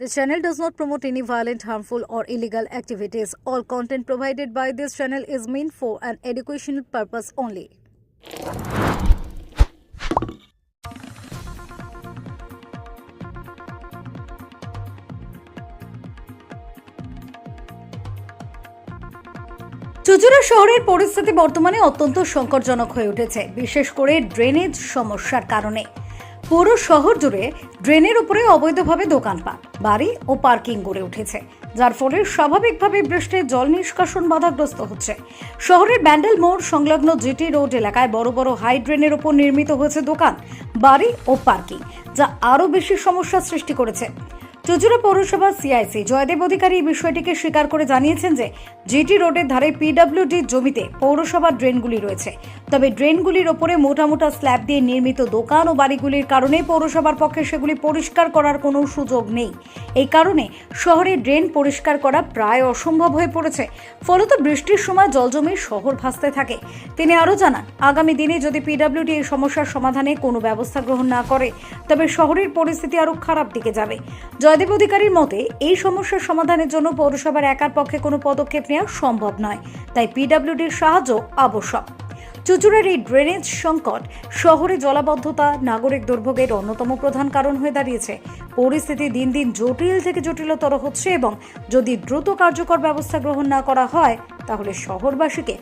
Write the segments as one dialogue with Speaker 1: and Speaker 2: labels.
Speaker 1: This channel does not promote any violent, harmful, or illegal activities. All content provided by this channel is meant for an educational purpose only. Chuchura শহরের পরিস্থিতি বর্তমানে অত্যন্ত সংকটজনক হয়ে উঠেছে বিশেষ করে ড্রেনেজ সমস্যার কারণে পুরো শহর জুড়ে ড্রেনের উপরে অবৈধভাবে দোকানপাট, বাড়ি ও পার্কিং গড়ে উঠেছে, যার ফলে স্বাভাবিকভাবে বৃষ্টির জল নিষ্কাশন বাধাগ্রস্ত হচ্ছে। শহরের ব্যান্ডেল মোড় সংলগ্ন জিটি রোড এলাকায় বড় বড় হাই ড্রেনের উপর নির্মিত হয়েছে দোকান, বাড়ি ও পার্কিং, যা আরও বেশি সমস্যার সৃষ্টি করেছে। চুচুড়া পৌরসভার সিআইসি জয়দেব অধিকারী এই বিষয়টিকে স্বীকার করে জানিয়েছেন যে, জিটি রোডের ধারে পিডব্লিউডি জমিতে পৌরসভার ড্রেনগুলি রয়েছে তবে ড্রেনগুলির ওপরে মোটা মোটা স্ল্যাব দিয়ে নির্মিত দোকান ও বাড়িগুলির কারণে পৌরসভার পক্ষে সেগুলি পরিষ্কার করার কোনো সুযোগ নেই। এই কারণে শহরে ড্রেন পরিষ্কার করা প্রায় অসম্ভব হয়ে পড়েছে। ফলত বৃষ্টির সময় জল জমে শহর ভাসতে থাকে। তিনি আরও জানান, আগামী দিনে যদি পিডব্লিউডি এই সমস্যার সমাধানে কোনো ব্যবস্থা গ্রহণ না করে, তবে শহরের পরিস্থিতি আরও খারাপ দিকে যাবে। জয়দেব অধিকারীর মতে, এই সমস্যার সমাধানের জন্য পৌরসভার একার পক্ষে কোনো পদক্ষেপ নেওয়া সম্ভব নয়। তাই পিডব্লিউডির সাহায্য আবশ্যক। চুচুড়ার এই ড্রেনেজ সংকট, শহরে জলাবদ্ধতা নাগরিক দুর্ভোগের অন্যতম প্রধান কারণ হয়ে দাঁড়িয়েছে। পরিস্থিতি দিন দিন জটিল থেকে জটিলতর হচ্ছে এবং যদি দ্রুত কার্যকর ব্যবস্থা গ্রহণ না করা হয়, তাহলে শহরবাসীকে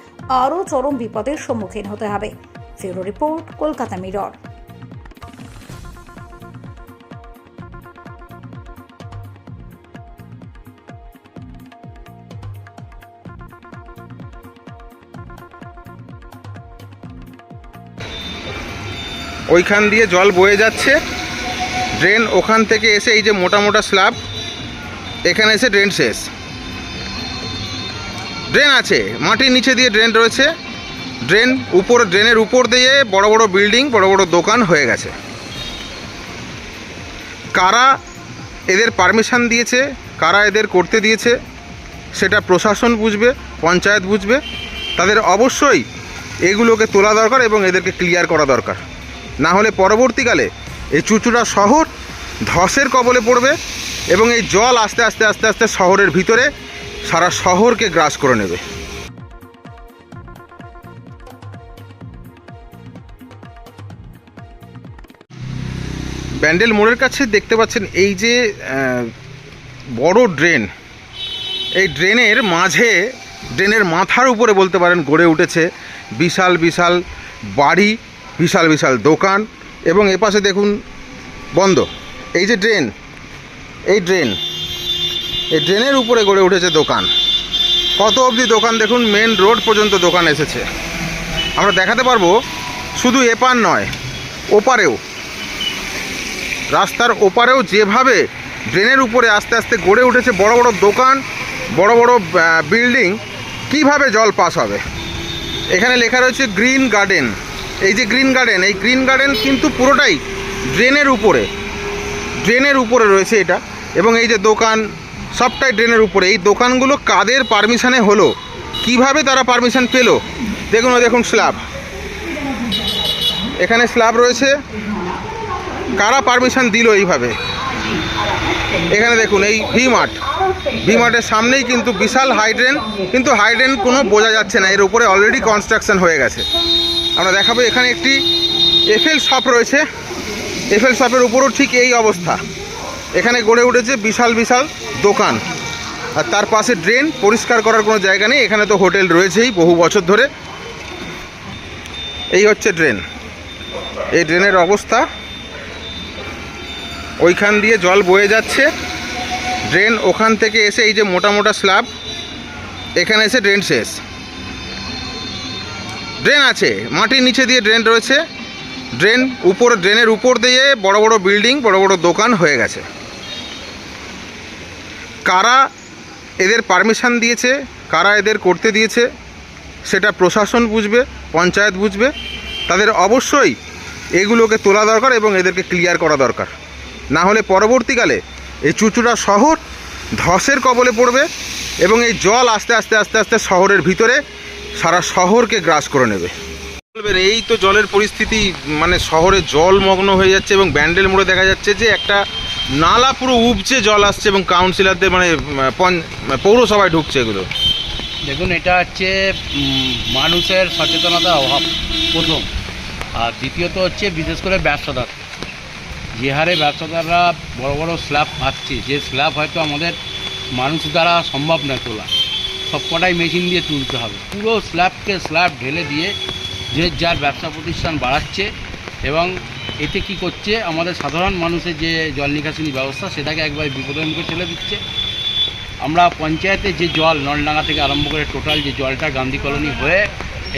Speaker 1: আরও চরম বিপদের সম্মুখীন হতে হবে। ফেরো রিপোর্ট, কলকাতা মিরর।
Speaker 2: ওইখান দিয়ে জল বয়ে যাচ্ছে। ড্রেন ওখান থেকে এসে এই যে মোটা মোটা স্ল্যাব এখানে এসে ড্রেন শেষ। ড্রেন আছে, মাটির নিচে দিয়ে ড্রেন রয়েছে। ড্রেন উপর ড্রেনের উপর দিয়ে বড় বড় বিল্ডিং বড় বড় দোকান হয়ে গেছে। কারা এদের পারমিশন দিয়েছে, কারা এদের করতে দিয়েছে, সেটা প্রশাসন বুঝবে, পঞ্চায়েত বুঝবে। তাদের অবশ্যই এগুলোকে তোলা দরকার এবং এদেরকে ক্লিয়ার করা দরকার। না হলে পরবর্তীকালে এই চুচুড়া শহর ধসের কবলে পড়বে এবং এই জল আস্তে আস্তে আস্তে আস্তে শহরের ভিতরে সারা শহরকে গ্রাস করে নেবে। ব্যান্ডেল মোড়ের কাছে দেখতে পাচ্ছেন এই যে বড় ড্রেন। এই ড্রেনের মাঝে, ড্রেনের মাথার উপরে বলতে পারেন, গড়ে উঠেছে বিশাল বিশাল বাড়ি। বিশাল বিশাল দোকান এবং এপাশে দেখুন বন্ধ। এই যে ড্রেন এই ড্রেন এই ড্রেনের উপরে গড়ে উঠেছে দোকান। কত অবধি দোকান দেখুন, মেন রোড পর্যন্ত দোকান এসেছে। আমরা দেখাতে পারব, শুধু এপার নয়, ওপারেও। রাস্তার ওপারেও যেভাবে ড্রেনের উপরে আস্তে আস্তে গড়ে উঠেছে বড় বড় দোকান, বড় বড় বিল্ডিং, কীভাবে জল পাস হবে? এখানে লেখা রয়েছে গ্রিন গার্ডেন। এই যে গ্রিন গার্ডেন এই গ্রিন গার্ডেন কিন্তু পুরোটাই ড্রেনের উপরে ড্রেনের উপরে রয়েছে এটা। এবং এই যে দোকান, সবটাই ড্রেনের উপরে। এই দোকানগুলো কাদের পারমিশানে হলো? কীভাবে তারা পারমিশন পেল? দেখুন দেখুন স্ল্যাব এখানে স্ল্যাব রয়েছে। কারা পারমিশন দিল এইভাবে? এখানে দেখুন, এই ভি মার্ট ভি মার্টের সামনেই কিন্তু বিশাল হাইড্রেন কিন্তু হাইড্রেন কোনো বোঝা যাচ্ছে না। এর উপরে অলরেডি কনস্ট্রাকশন হয়ে গেছে। আমরা দেখাবো এখানে একটি এফএল শপ রয়েছে। এফএল শপের উপরও ঠিক এই অবস্থা। এখানে গড়ে উঠেছে বিশাল বিশাল দোকান। আর তার পাশে ড্রেন পরিষ্কার করার কোনো জায়গা নেই। এখানে তো হোটেল রয়েছেই বহু বছর ধরে। এই হচ্ছে ড্রেন এই ড্রেনের অবস্থা। ওইখান দিয়ে জল বয়ে যাচ্ছে। ড্রেন ওখান থেকে এসে এই যে মোটা মোটা স্ল্যাব এখানে এসে ড্রেন শেষ। ড্রেন আছে, মাটির নিচে দিয়ে ড্রেন রয়েছে। ড্রেন উপর ড্রেনের উপর দিয়ে বড় বড় বিল্ডিং বড় বড় দোকান হয়ে গেছে। কারা এদের পারমিশন দিয়েছে, কারা এদের করতে দিয়েছে, সেটা প্রশাসন বুঝবে, পঞ্চায়েত বুঝবে। তাদের অবশ্যই এগুলোকে তোলা দরকার এবং এদেরকে ক্লিয়ার করা দরকার। না হলে পরবর্তীকালে এই চুচুড়া শহর ধসের কবলে পড়বে এবং এই জল আস্তে আস্তে আস্তে আস্তে শহরের ভিতরে সারা শহরকে গ্রাস করে নেবে। এই তো জলের পরিস্থিতি মানে শহরে জলমগ্ন হয়ে যাচ্ছে এবং ব্যান্ডেল মোড়ে দেখা যাচ্ছে যে একটা নালা পুরো উপচে জল আসছে এবং কাউন্সিলরদের মানে পৌরসভায় ঢুকছে এগুলো।
Speaker 3: দেখুন এটা হচ্ছে মানুষের সচেতনতার অভাব প্রথম। আর দ্বিতীয়ত হচ্ছে বিশেষ করে ব্যবসাদার। যে হারে ব্যবসাদাররা বড় বড় স্ল্যাব পাচ্ছে যে স্ল্যাব হয়তো আমাদের মানুষ দ্বারা সম্ভব নয় তোলা। সবকটাই মেশিন দিয়ে তুলতে হবে। পুরো স্ল্যাবকে স্ল্যাব ঢেলে দিয়ে যে যার ব্যবসা প্রতিষ্ঠান বাড়াচ্ছে এবং এতে কি করছে, আমাদের সাধারণ মানুষের যে জল নিকাশিনী ব্যবস্থা, সেটাকে একবার বিপদের মুখে ঠেলে দিচ্ছে। আমরা পঞ্চায়েতে যে জল, নলডাঙ্গা থেকে আরম্ভ করে টোটাল যে জলটা গান্ধী কলোনি হয়ে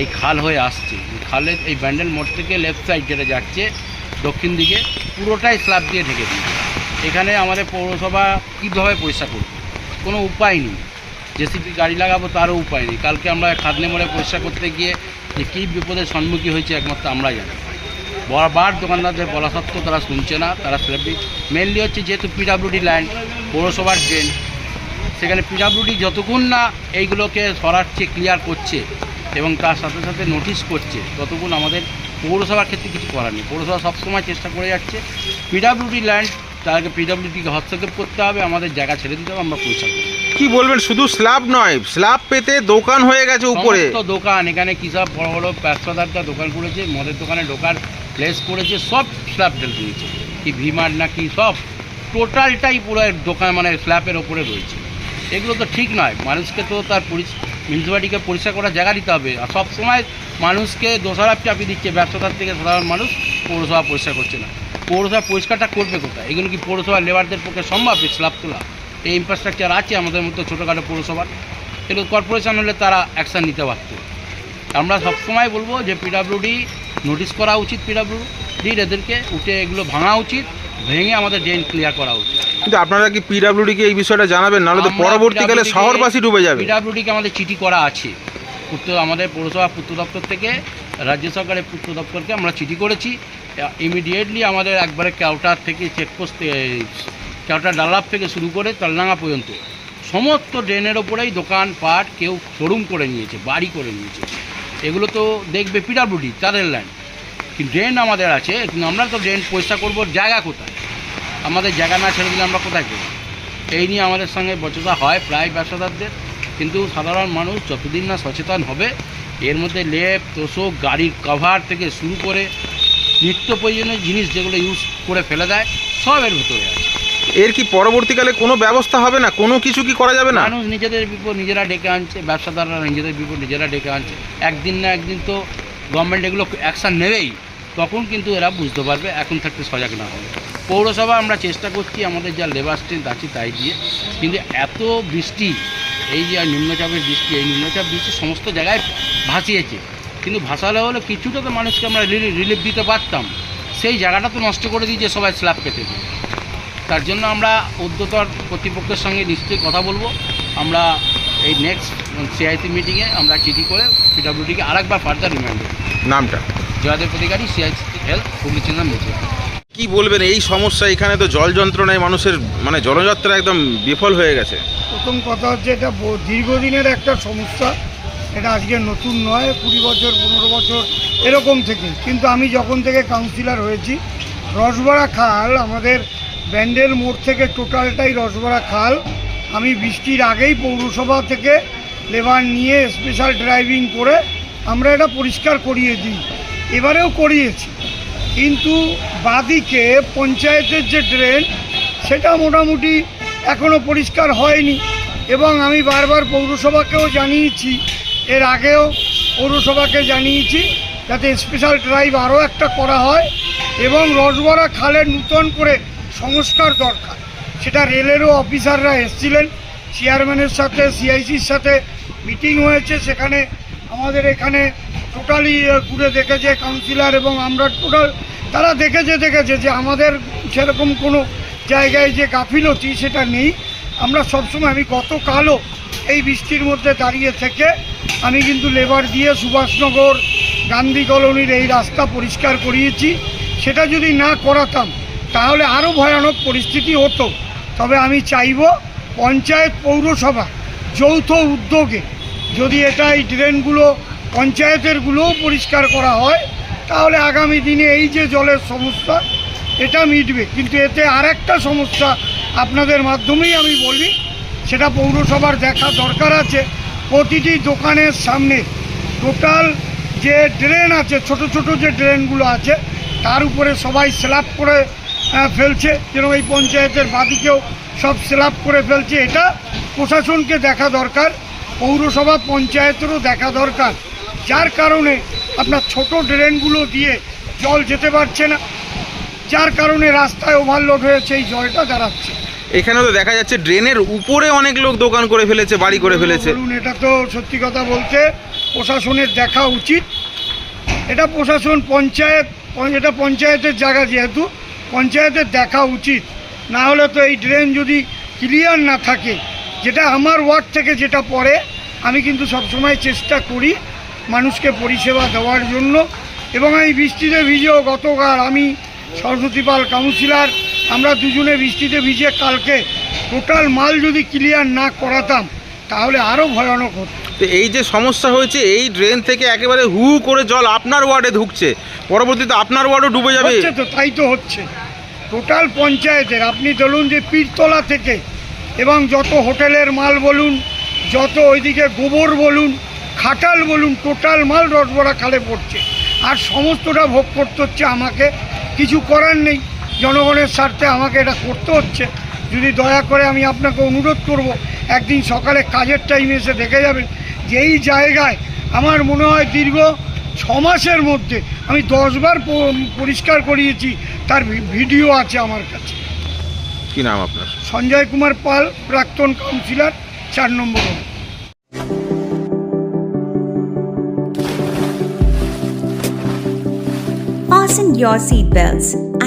Speaker 3: এই খাল হয়ে আসছে খালের এই ব্যান্ডেল মোড় থেকে লেফট সাইড যেটা যাচ্ছে, দক্ষিণ দিকে পুরোটাই স্ল্যাব দিয়ে ঢেকে দিয়েছে। এখানে আমাদের পৌরসভা কীভাবে পরিষ্কার করবে? কোনো উপায় নেই। জেসিপি গাড়ি লাগাবো তারও উপায় নেই। কালকে আমরা খাদনে মোড়ে পরিষ্কার করতে গিয়ে যে কী বিপদের সম্মুখীন হয়েছে একমাত্র আমরা জানি। বারবার দোকানদারদের বলা সত্ত্বেও তারা শুনছে না, তারা স্ল্যাবটি মেনলি হচ্ছে যেহেতু পিডাব্লিউডি লাইন পৌরসভার ড্রেন সেখানে পিডাব্লিউডি যতক্ষণ না এইগুলোকে সরাচ্ছে ক্লিয়ার করছে এবং তার সাথে সাথে নোটিশ করছে, ততক্ষণ আমাদের পৌরসভার ক্ষেত্রে কিছু করার নেই। পৌরসভা সবসময় চেষ্টা করে যাচ্ছে। পিডাব্লিউডি ল্যান্ড তাদেরকে পিডাব্লিউডিকে হস্তক্ষেপ করতে হবে আমাদের জায়গা ছেড়ে দিতে হবে আমরা করব
Speaker 2: কি বলবেন? শুধু স্ল্যাব নয় স্ল্যাব পেতে দোকান হয়ে গেছে উপরে।
Speaker 3: তো দোকান এখানে কী সব বড় বড় ব্যবসাদাররা দোকান করেছে মদের দোকানে ঢোকার প্লেস করেছে সব স্ল্যাব ঢেল দিয়েছে। কি ভিমার না কি সব টোটালটাই পুরো দোকান মানে স্ল্যাবের ওপরে রয়েছে। এগুলো তো ঠিক নয় মানুষকে তো তার মিউনিসিপ্যালিটিকে পরিষ্কার করার জায়গা দিতে হবে। আর সবসময় মানুষকে দোষারোপ চাপিয়ে দিচ্ছে ব্যবসাদার থেকে সাধারণ মানুষ পৌরসভা পরিষ্কার করছে না। পৌরসভা পরিষ্কারটা করবে কোথায়? এগুলো কি পৌরসভা লেবারদের পক্ষে সম্ভব? এই স্ল্যাব তোলা এই ইনফ্রাস্ট্রাকচার আছে আমাদের মতো ছোটোখাটো পৌরসভার। এগুলো কর্পোরেশন হলে তারা অ্যাকশান নিতে পারত। আমরা সবসময় বলব যে পিডাব্লিউডি নোটিশ করা উচিত পিডাব্লিউডির এদেরকে উঠে এগুলো ভাঙা উচিত। ভেঙে আমাদের ড্রেন ক্লিয়ার করা উচিত।
Speaker 2: কিন্তু আপনারা কি পিডাব্লিউডি কে এই বিষয়টা জানাবেন? নাহলে তো পরবর্তীকালে শহরবাসী ডুবে যাবে।
Speaker 3: পিডাব্লিউডিকে আমাদের চিঠি করা আছে। পূর্ত আমাদের পৌরসভা পূর্ত দপ্তর থেকে রাজ্য সরকারের পূর্ত দপ্তরকে আমরা চিঠি করেছি। ইমিডিয়েটলি আমাদের একবারে ক্যাউটার থেকে চেকপোস্ট ক্যাউটার ডালাপ থেকে শুরু করে তালডাঙ্গা পর্যন্ত। সমস্ত ড্রেনের ওপরেই দোকান পাট কেউ শোরুম করে নিয়েছে, বাড়ি করে নিয়েছে। এগুলো তো দেখবে পিডাব্লিউডি তাদের ল্যান্ড কিন্তু ড্রেন আমাদের আছে, কিন্তু আমরা তো ড্রেন পরিষ্কার করব জায়গা কোথায়? আমাদের জায়গা না ছেড়ে দিলে আমরা কোথায় করব? এই নিয়ে আমাদের সঙ্গে বচসা হয় প্রায় ব্যবসাদারদের। কিন্তু সাধারণ মানুষ যতদিন না সচেতন হবে, এর মধ্যে লেপ, তোষক, গাড়ির কভার থেকে শুরু করে নিত্য প্রয়োজনীয় জিনিস যেগুলো ইউজ করে ফেলে দেয় সব এর ভেতরে আছে।
Speaker 2: এর কি পরবর্তীকালে কোনো ব্যবস্থা হবে না? কোনো কিছু কি করা যাবে না?
Speaker 3: মানুষ নিজেদের বিপদ নিজেরা ডেকে আনছে ব্যবসাদাররা নিজেদের বিপদ নিজেরা ডেকে আনছে। একদিন না একদিন তো গভর্নমেন্ট এগুলো অ্যাকশান নেবেই তখন কিন্তু এরা বুঝতে পারবে এখন থাকতে সজাগ না হবে। পৌরসভা আমরা চেষ্টা করছি আমাদের যা লেবার স্ট্রেন্থ আছে তাই দিয়ে। কিন্তু এত বৃষ্টি এই যে নিম্নচাপের বৃষ্টি এই নিম্নচাপ বৃষ্টি সমস্ত জায়গায় ভাসিয়েছে। কিন্তু ভাষা হলে কিছুটা তো মানুষকে আমরা রিলিফ দিতে পারতাম। সেই জায়গাটা তো নষ্ট করে দিয়েছে সবাই স্ল্যাব পেতে। তার জন্য আমরা উদ্যতর কর্তৃপক্ষের সঙ্গে নিশ্চয়ই কথা বলব। আমরা এই নেক্সট সিআইসি মিটিংয়ে আমরা চিঠি করে পিডাব্লিউডিকে আরেকবার ফার্দার রিমাইন্ড দেবো
Speaker 2: নামটা?
Speaker 3: জয়দেব অধিকারী সিআইসি হেলথ হুগলি চিন্তা মিটিং
Speaker 2: কি বলবেন? এই সমস্যা এখানে তো জল যন্ত্রণায় মানুষের মানে জলযাত্রা একদম বিফল হয়ে গেছে।
Speaker 4: প্রথম কথা হচ্ছে এটা ব- দীর্ঘদিনের একটা সমস্যা। এটা আজকে নতুন নয়, কুড়ি বছর, পনেরো বছর, এরকম থেকে। কিন্তু আমি যখন থেকে কাউন্সিলর হয়েছি রসবড়া খাল আমাদের ব্যান্ডের মোড় থেকে টোটালটাই রসবড়া খাল। আমি বৃষ্টির আগেই পৌরসভা থেকে লেবার নিয়ে স্পেশাল ড্রাইভিং করে আমরা এটা পরিষ্কার করিয়ে দিই। এবারেও করিয়েছি। কিন্তু বাদিকে পঞ্চায়েতের যে ড্রেন সেটা মোটামুটি এখনও পরিষ্কার হয়নি। এবং আমি বারবার পৌরসভাকেও জানিয়েছি এর আগেও পৌরসভাকে জানিয়েছি যাতে স্পেশাল ড্রাইভ আরও একটা করা হয় এবং রসবরা খালের নূতন করে সংস্কার দরকার। সেটা রেলেরও অফিসাররা এসেছিলেন চেয়ারম্যানের সাথে সিআইসির সাথে মিটিং হয়েছে। সেখানে আমাদের এখানে টোটালি ঘুরে দেখেছে কাউন্সিলর এবং আমরা টোটাল তারা দেখেছে দেখেছে যে আমাদের সেরকম কোনো জায়গায় যে গাফিলতি সেটা নেই। আমরা সবসময়, আমি গতকালও এই বৃষ্টির মধ্যে দাঁড়িয়ে থেকে আমি কিন্তু লেবার দিয়ে সুভাষনগর গান্ধী কলোনির এই রাস্তা পরিষ্কার করিয়েছি। সেটা যদি না করাতাম, তাহলে আরও ভয়ানক পরিস্থিতি হতো। তবে আমি চাইব পঞ্চায়েত পৌরসভা যৌথ উদ্যোগে যদি এটা এই ড্রেনগুলো পঞ্চায়েতেরগুলোও পরিষ্কার করা হয়, তাহলে আগামী দিনে এই যে জলের সমস্যা, এটা মিটবে। কিন্তু এতে আর একটা সমস্যা আপনাদের মাধ্যমেই আমি বলি সেটা পৌরসভার দেখা দরকার আছে। প্রতিটি দোকানের সামনে টোটাল যে ড্রেন আছে, ছোট ছোট যে ড্রেনগুলো আছে, তার উপরে সবাই স্ল্যাব করে ফেলছে। যেরকম এই পঞ্চায়েতের বাদিকেও সব স্ল্যাব করে ফেলছে। এটা প্রশাসনকে দেখা দরকার, পৌরসভা পঞ্চায়েতেরও দেখা দরকার। যার কারণে আপনার ছোট ড্রেনগুলো দিয়ে জল যেতে পারছে না। যার কারণে রাস্তায় ওভারলোড হয়েছে, এই জলটা দাঁড়াচ্ছে।
Speaker 2: এখানে তো দেখা যাচ্ছে ড্রেনের উপরে অনেক লোক দোকান করে ফেলেছে বাড়ি করে ফেলেছে।
Speaker 4: এটা তো সত্যি কথা বলতে প্রশাসনের দেখা উচিত। এটা প্রশাসন পঞ্চায়েত এটা পঞ্চায়েতের জায়গা যেহেতু পঞ্চায়েতের দেখা উচিত। না হলে তো এই ড্রেন যদি ক্লিয়ার না থাকে যেটা আমার ওয়ার্ড থেকে যেটা পড়ে আমি কিন্তু সবসময় চেষ্টা করি মানুষকে পরিষেবা দেওয়ার জন্য। এবং আমি বৃষ্টিতে ভিজেও গতকাল আমি সরস্বতী পাল কাউন্সিলর আমরা দুজনে বৃষ্টিতে ভিজে কালকে টোটাল মাল যদি ক্লিয়ার না করাতাম তাহলে আরও ভয়ানক হতো।
Speaker 2: তো এই যে সমস্যা হয়েছে এই ড্রেন থেকে একেবারে হু করে জল আপনার ওয়ার্ডে ঢুকছে। পরবর্তীতে আপনার ওয়ার্ডও ডুবে যাবে।
Speaker 4: হচ্ছে তো তাই তো হচ্ছে। টোটাল পঞ্চায়েতের আপনি ধরুন যে পীরতলা থেকে এবং যত হোটেলের মাল বলুন যত ওইদিকে গোবর বলুন খাটাল বলুন টোটাল মাল রসবড়া খালে পড়ছে। আর সমস্তটা ভোগ করতে হচ্ছে আমাকে কিছু করার নেই। জনগণের স্বার্থে আমাকে এটা করতে হচ্ছে। যদি দয়া করে আমি আপনাকে অনুরোধ করব একদিন সকালে কাজের টাইমে এসে দেখে যাবেন যে এই জায়গায় আমার মনে হয় দীর্ঘ ছ মাসের মধ্যে আমি দশবার পরিষ্কার করিয়েছি তার ভি- ভিডিও আছে আমার কাছে।
Speaker 2: কি নাম আপনার?
Speaker 4: সঞ্জয় কুমার পাল প্রাক্তন কাউন্সিলর চার নম্বর ward.
Speaker 5: Fasten your seatbelts